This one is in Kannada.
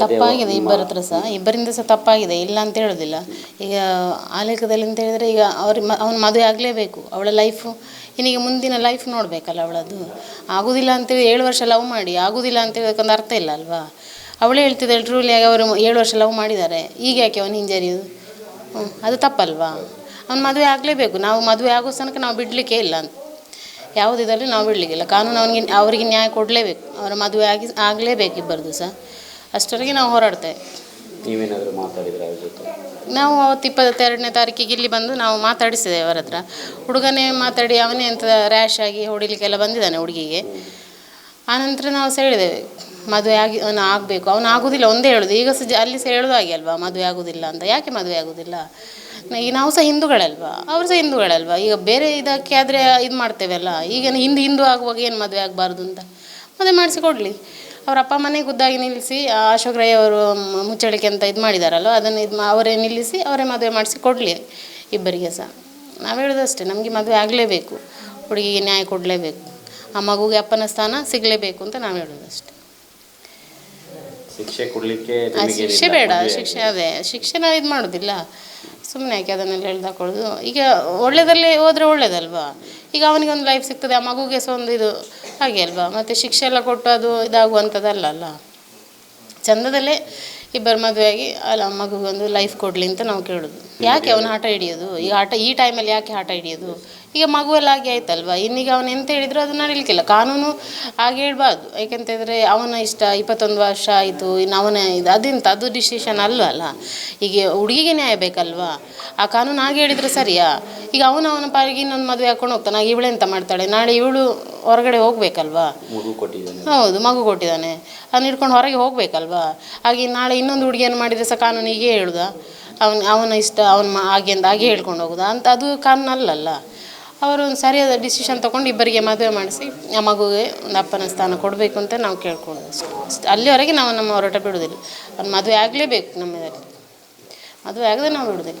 ತಪ್ಪಾಗಿದೆ ಇಬ್ಬರ ಹತ್ರ ಸಹ. ಇಬ್ಬರಿಂದ ಸಹ ತಪ್ಪಾಗಿದೆ ಇಲ್ಲ ಅಂತ ಹೇಳೋದಿಲ್ಲ. ಈಗ ಆ ಲೆಕ್ಕದಲ್ಲಿ ಅಂತ ಹೇಳಿದರೆ ಈಗ ಅವ್ರ ಅವನ ಮದುವೆ ಆಗಲೇಬೇಕು ಅವಳ ಲೈಫು ಇನ್ನೀಗ ಮುಂದಿನ ಲೈಫ್ ನೋಡಬೇಕಲ್ಲ ಅವಳದು. ಆಗೋದಿಲ್ಲ ಅಂತೇಳಿ ಏಳು ವರ್ಷ ಲವ್ ಮಾಡಿ ಆಗೋದಿಲ್ಲ ಅಂತೇಳಿ ಅದಕ್ಕೊಂದು ಅರ್ಥ ಇಲ್ಲ ಅಲ್ವಾ? ಅವಳೇ ಹೇಳ್ತಿದ್ದಾಳೆ ಟ್ರೂಲಿ ಆಗಿ ಅವರು ಏಳು ವರ್ಷ ಲವ್ ಮಾಡಿದ್ದಾರೆ. ಈಗ ಯಾಕೆ ಅವನು ಹಿಂಜರಿಯೋದು? ಹ್ಞೂ ಅದು ತಪ್ಪಲ್ವಾ? ಅವ್ನು ಮದುವೆ ಆಗಲೇಬೇಕು. ನಾವು ಮದುವೆ ಆಗೋ ತನಕ ನಾವು ಬಿಡಲಿಕ್ಕೆ ಇಲ್ಲ ಅಂತ. ಯಾವುದಿದ್ರಲ್ಲಿ ನಾವು ಬಿಡಲಿಕ್ಕಿಲ್ಲ. ಕಾನೂನು ಅವನಿಗೆ ಅವರಿಗೆ ನ್ಯಾಯ ಕೊಡಲೇಬೇಕು. ಅವರ ಮದುವೆ ಆಗಿ ಆಗಲೇಬೇಕು ಇಬ್ಬರದು ಸಹ. ಅಷ್ಟರವರೆಗೆ ನಾವು ಹೋರಾಡ್ತೇವೆ. ನೀವೇನಾದರೂ ಮಾತಾಡಿದ್ರೆ ಅವ್ರ ಜೊತೆ? ನಾವು ಅವತ್ತು ಇಪ್ಪತ್ತೆರಡನೇ ತಾರೀಕಿಗೆ ಇಲ್ಲಿ ಬಂದು ನಾವು ಮಾತಾಡಿಸಿದೆ ಅವರ ಹತ್ರ. ಹುಡುಗನೇ ಮಾತಾಡಿ ಅವನೇ ಅಂತ ರ್ಯಾಶ್ ಆಗಿ ಹೊಡಿಲಿಕ್ಕೆಲ್ಲ ಬಂದಿದ್ದಾನೆ ಹುಡುಗಿಗೆ. ಆನಂತರ ನಾವು ಸಹ ಹೇಳಿದ್ದೇವೆ ಮದುವೆ ಆಗಿ ಅವನು ಆಗಬೇಕು. ಅವನು ಆಗೋದಿಲ್ಲ ಒಂದೇ ಹೇಳೋದು. ಈಗ ಸಹ ಅಲ್ಲಿ ಸಹ ಹೇಳೋದು ಹಾಗೆ ಅಲ್ವಾ ಮದುವೆ ಆಗೋದಿಲ್ಲ ಅಂತ. ಯಾಕೆ ಮದುವೆ ಆಗೋದಿಲ್ಲ? ಈಗ ನಾವು ಸಹ ಹಿಂದೂಗಳಲ್ವಾ? ಅವರು ಸಹ ಹಿಂದೂಗಳಲ್ವಾ? ಈಗ ಬೇರೆ ಇದಕ್ಕೆ ಆದರೆ ಇದು ಮಾಡ್ತೇವಲ್ಲ. ಈಗ ಹಿಂದೆ ಹಿಂದೂ ಆಗುವಾಗ ಏನು ಮದುವೆ ಆಗಬಾರ್ದು ಅಂತ? ಮದುವೆ ಮಾಡಿಸಿ ಕೊಡಲಿ ಅವ್ರ ಅಪ್ಪ ಮನೆ ಖುದ್ದಾಗಿ ನಿಲ್ಲಿಸಿ ಅಶೋಕ್ ರೈ ಅವರು ಮುಚ್ಚಳಿಕೆ ಅಂತ ಇದು ಮಾಡಿದಾರಲ್ಲ ಅದನ್ನು ಇದು ಅವರೇ ನಿಲ್ಲಿಸಿ ಅವರೇ ಮದುವೆ ಮಾಡಿಸಿ ಕೊಡಲಿ ಇಬ್ಬರಿಗೆ ಸಹ. ನಾವು ಹೇಳೋದಷ್ಟೇ ನಮಗೆ ಮದುವೆ ಆಗಲೇಬೇಕು ಹುಡುಗಿಗೆ ನ್ಯಾಯ ಕೊಡಲೇಬೇಕು ಆ ಮಗುಗೆ ಅಪ್ಪನ ಸ್ಥಾನ ಸಿಗಲೇಬೇಕು ಅಂತ ನಾವು ಹೇಳೋದಷ್ಟೇ. ಶಿಕ್ಷೆ ಕೊಡಲಿಕ್ಕೆ ಶಿಕ್ಷೆ ಬೇಡ ಶಿಕ್ಷೆ ಅದೇ ಶಿಕ್ಷೆ ನಾವು ಇದು ಮಾಡೋದಿಲ್ಲ. ಸುಮ್ಮನೆ ಯಾಕೆ ಅದನ್ನೆಲ್ಲ ಹೇಳ್ದಾಕೊಳ್ಳೋದು? ಈಗ ಒಳ್ಳೆಯದಲ್ಲೇ ಹೋದರೆ ಒಳ್ಳೇದಲ್ವಾ? ಈಗ ಅವನಿಗೆ ಒಂದು ಲೈಫ್ ಸಿಗ್ತದೆ ಆ ಮಗುಗೆ ಸಹ ಒಂದು ಇದು ಹಾಗೆ ಅಲ್ವಾ? ಮತ್ತು ಶಿಕ್ಷೆ ಎಲ್ಲ ಕೊಟ್ಟು ಅದು ಇದಾಗುವಂಥದ್ದಲ್ಲ ಅಲ್ಲ ಚಂದದಲ್ಲೇ ಇಬ್ಬರು ಮದುವೆಯಾಗಿ ಅಲ್ಲ ಒಂದು ಲೈಫ್ ಕೊಡಲಿ ಅಂತ ನಾವು ಕೇಳೋದು. ಯಾಕೆ ಅವನು ಆಟ ಹಿಡಿಯೋದು? ಈಗ ಆಟ, ಈ ಟೈಮಲ್ಲಿ ಯಾಕೆ ಆಟ ಹಿಡಿಯೋದು? ಈಗ ಮಗುವೆಲ್ಲ ಹಾಗೆ ಆಯ್ತಲ್ವ? ಇನ್ನೀಗ ಅವನು ಎಂತ ಹೇಳಿದ್ರು ಅದು ನಡೀಲಿಕ್ಕಿಲ್ಲ. ಕಾನೂನು ಹಾಗೆ ಹೇಳ್ಬಾರ್ದು. ಯಾಕೆಂತಂದರೆ ಅವನ ಇಷ್ಟ ಇಪ್ಪತ್ತೊಂದು ವರ್ಷ ಆಯಿತು, ಇನ್ನು ಅವನ ಇದು, ಅದಿಂತ, ಅದು ಡಿಸಿಷನ್ ಅಲ್ವಲ್ಲ? ಈಗ ಹುಡುಗಿಗೆ ನ್ಯಾಯ ಬೇಕಲ್ವಾ? ಆ ಕಾನೂನು ಹಾಗೆ ಹೇಳಿದರೆ ಸರಿಯಾ? ಈಗ ಅವನು ಅವನ ಪಾಲಿಗೆ ಇನ್ನೊಂದು ಮದುವೆ ಹಾಕೊಂಡು ಹೋಗ್ತಾನೆ. ಆಗ ಇವಳೆಂತ ಮಾಡ್ತಾಳೆ? ನಾಳೆ ಇವಳು ಹೊರಗಡೆ ಹೋಗ್ಬೇಕಲ್ವಾ? ಮಗು ಕೊಟ್ಟಿದ್ದಾನೆ. ಹೌದು ಮಗು ಕೊಟ್ಟಿದ್ದಾನೆ. ಅದನ್ನ ಹಿಡ್ಕೊಂಡು ಹೊರಗೆ ಹೋಗ್ಬೇಕಲ್ವಾ? ಹಾಗೆ ನಾಳೆ ಇನ್ನೊಂದು ಹುಡುಗಿಯನ್ನು ಮಾಡಿದರೆ ಸಹ ಕಾನೂನು ಹೀಗೆ ಹೇಳುದ? ಅವನ ಅವನ ಇಷ್ಟ ಅವನ ಹಾಗೆಂದ ಹಾಗೆ ಅಂತ ಹಾಗೆ ಹೇಳ್ಕೊಂಡು ಹೋಗುದಾ? ಅಂತ ಅದು ಕಾನೂನು ಅಲ್ಲಲ್ಲ. ಅವರು ಒಂದು ಸರಿಯಾದ ಡಿಸಿಷನ್ ತಗೊಂಡು ಇಬ್ಬರಿಗೆ ಮದುವೆ ಮಾಡಿಸಿ ಆ ಮಗುಗೆ ಒಂದು ಅಪ್ಪನ ಸ್ಥಾನ ಕೊಡಬೇಕು ಅಂತ ನಾವು ಅಷ್ಟೇ. ಅಲ್ಲಿವರೆಗೆ ನಾವು ನಮ್ಮ ಹೊರಟ ಬಿಡೋದಿಲ್ಲ. ಅವ್ನು ಮದುವೆ ಆಗಲೇಬೇಕು ನಮ್ಮದಲ್ಲಿ ಮದುವೆ ಆಗದೆ ನಾವು ಬಿಡೋದಿಲ್ಲ.